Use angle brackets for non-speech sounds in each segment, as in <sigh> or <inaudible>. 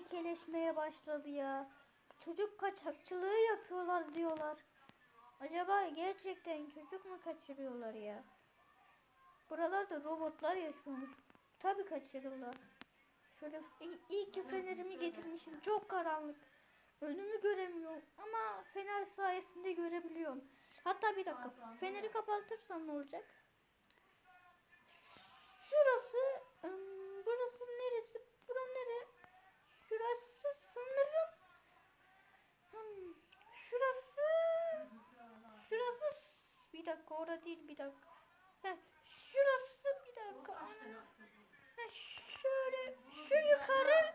tehlikeleşmeye başladı ya. Çocuk kaçakçılığı yapıyorlar diyorlar. Acaba gerçekten çocuk mu kaçırıyorlar ya? Buralarda robotlar yaşıyormuş. Tabii kaçırırlar. Şöyle iyi, iyi ki fenerimi getirmişim. Çok karanlık. Önümü göremiyorum ama fener sayesinde görebiliyorum. Hatta bir dakika. Feneri kapatırsam ne olacak? Şurası, ım, burası neresi? Bura nere? Şurası sanırım. Hmm, şurası, şurası. Bir dakika, orada değil bir dakika. Heh, şurası bir dakika. Heh, şöyle, şu yukarı.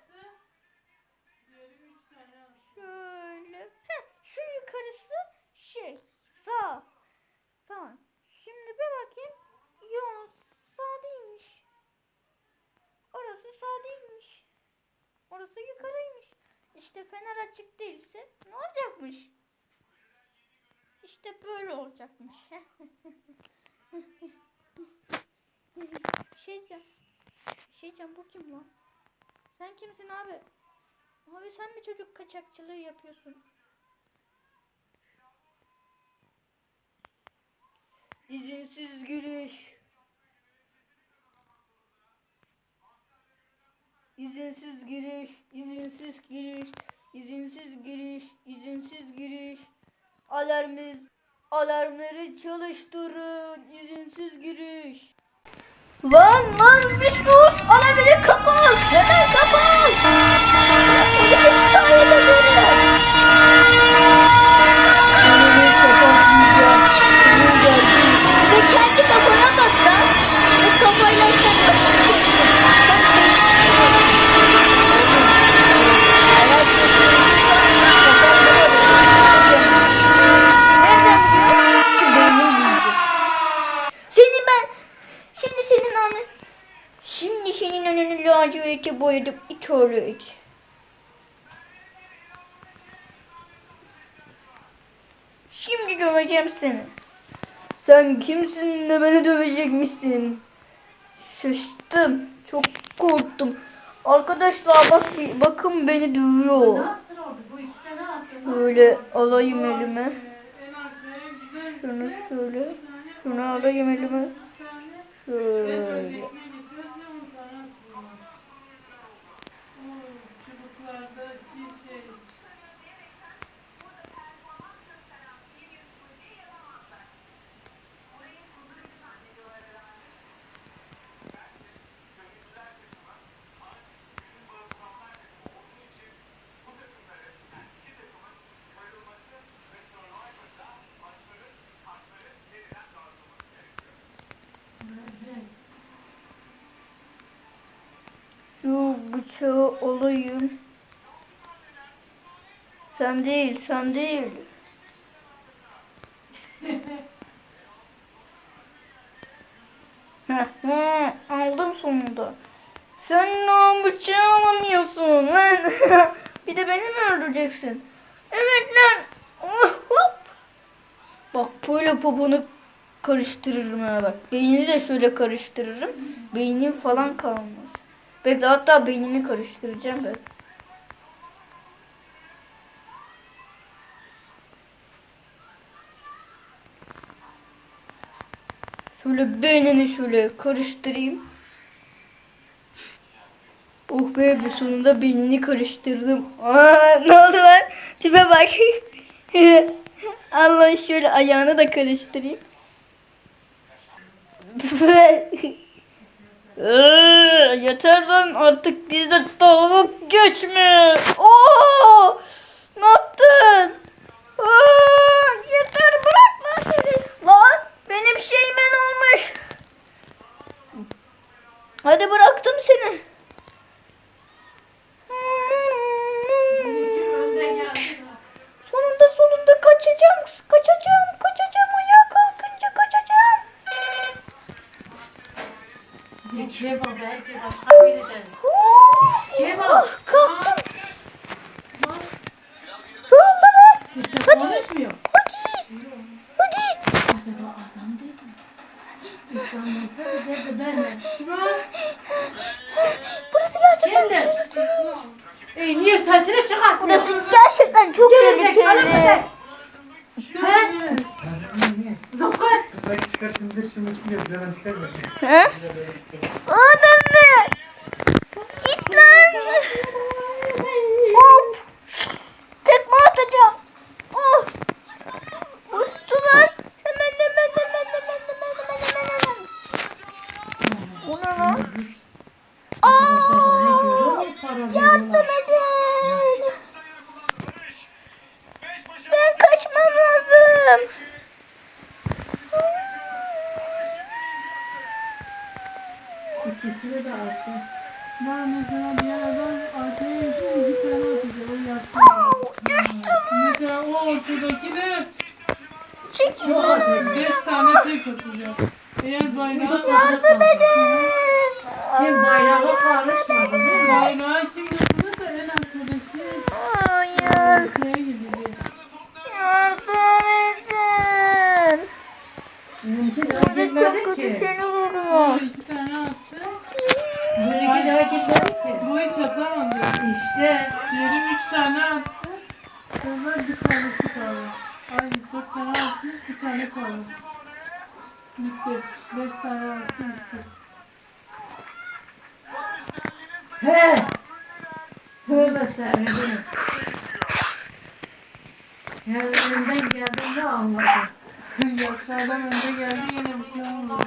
Şöyle. Heh, şu yukarısı şey. Sağ. Tamam. Şimdi bir bakayım. Yok sağ değilmiş. Orası sağ değilmiş. Orası yukarıymış. İşte fener açık değilse ne olacakmış? İşte böyle olacakmış. <laughs> şey şey diyeceğim bu kim lan? Sen kimsin abi? Abi sen mi çocuk kaçakçılığı yapıyorsun? İzinsiz giriş. İzinsiz giriş, izinsiz giriş, izinsiz giriş, izinsiz giriş. Alarmı, alarmları çalıştırın, izinsiz giriş. Lan lan bir sus, alarmları kapat, hemen kapat. Polis çağırdı beni. Alarmları kapatmayacağım. Senin derdin. Bir de kendi kafana bak lan. Bu kafayla sen nasıl Senin ben şimdi senin anın ananı laciverte boyadım it oğlu it. Şimdi döveceğim seni. Sen kimsin de beni dövecekmişsin? Şaştım. Çok korktum. Arkadaşlar bak bakın beni dövüyor. Şöyle alayım elime. Şunu şöyle. Şunu alayım elime. Şöyle. Ekmeği sözle on tane attılar. O çubuklardaki şey. Şu bıçağı alayım. Sen değil, sen değil. Heh, he, aldım sonunda. Sen ne bıçağı alamıyorsun lan. <laughs> Bir de beni mi öldüreceksin? Evet lan. <laughs> Hop. Bak böyle poponu karıştırırım ha bak. Beynini de şöyle karıştırırım. Beynin falan kalmaz. Bekle hatta beynini karıştıracağım ben. Şöyle beynini şöyle karıştırayım. Oh be bir sonunda beynini karıştırdım. Aa, <laughs> ne oldu lan? Tipe bak. <laughs> Allah şöyle ayağını da karıştırayım. <laughs> Ee, yeter lan artık bizde tavuk geçme. Oo! Ne yaptın? Aa, yeter bırak lan beni. Lan benim şeymen olmuş. Hadi bıraktım seni. İki önde geldi. Sonunda sonunda kaçacağım. Kaçacağım. Kaçacağım. Ayağa kalkınca kaçacağım. Ne kebap belki başka birinden. Kebap. Ah, kalktım. Sonunda be. Kimse konuşmuyor. Hadi. Hadi. Acaba adam değil mi? İnsan olsa gider de ben de. Bırak. Ki niye sesini çıkartmıyor? Burası gerçekten çok tehlikeli. Zıkkı. Kızlar çıkar şimdi dur şimdi çıkıyor. Birazdan çıkar mı? He? Anne. Git lan. Hop. Tekme atacağım. Oh. Uçtu lan. Hemen hemen hemen hemen hemen hemen hemen hemen. Bu ne lan? Aa, yardım edin. Ben kaçmam lazım. İkisini de attı. Ben mesela bir adam arkaya geçiyor, iki tane atacak. O yaptı. Mesela o ortadaki de Çekil. beş tane tek atacak. Eğer bayrağı Yardım edin. Kim bayrağı karışmadı. Bayrağı kim yapılır da en arkadaki Hayır. şeye gidiyor. Yardım edin. Bununki daha Burada çok gitmedi kötü ki. seni vuruyor. Bu iki tane attı. Daha gitmedi ki. Bu hiç atamadı. İşte. Diğeri üç tane attı. Sonra bir tanesi kaldı. Ay dört tane attı, bir tane kaldı. Bitti. Beş tane attı, bitti. He. Böyle sevindim. Yani elimden geldiğinde anladım. Yaşlı adam önde geldi yine bir şey olmadı.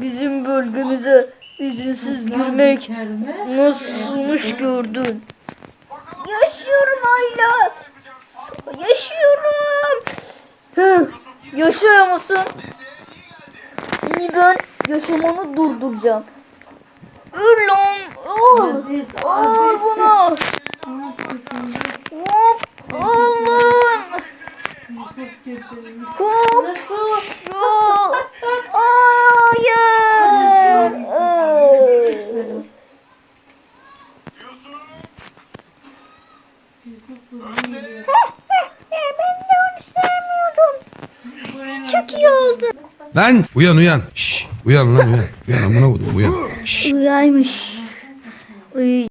Bizim bölgemize izinsiz girmek nasılmış gördün. Yaşıyorum Ayla. Yaşıyorum. Hı, yaşıyor musun? Seni ben yaşamanı durduracağım. Öl lan. Al. Al bunu. Hop. Alın. Ben de onu en Çok iyi oldu. Lan uyan uyan. Şş, uyan lan uyan. Uyan amına koydum uyan. Şş. Uyaymış. Uy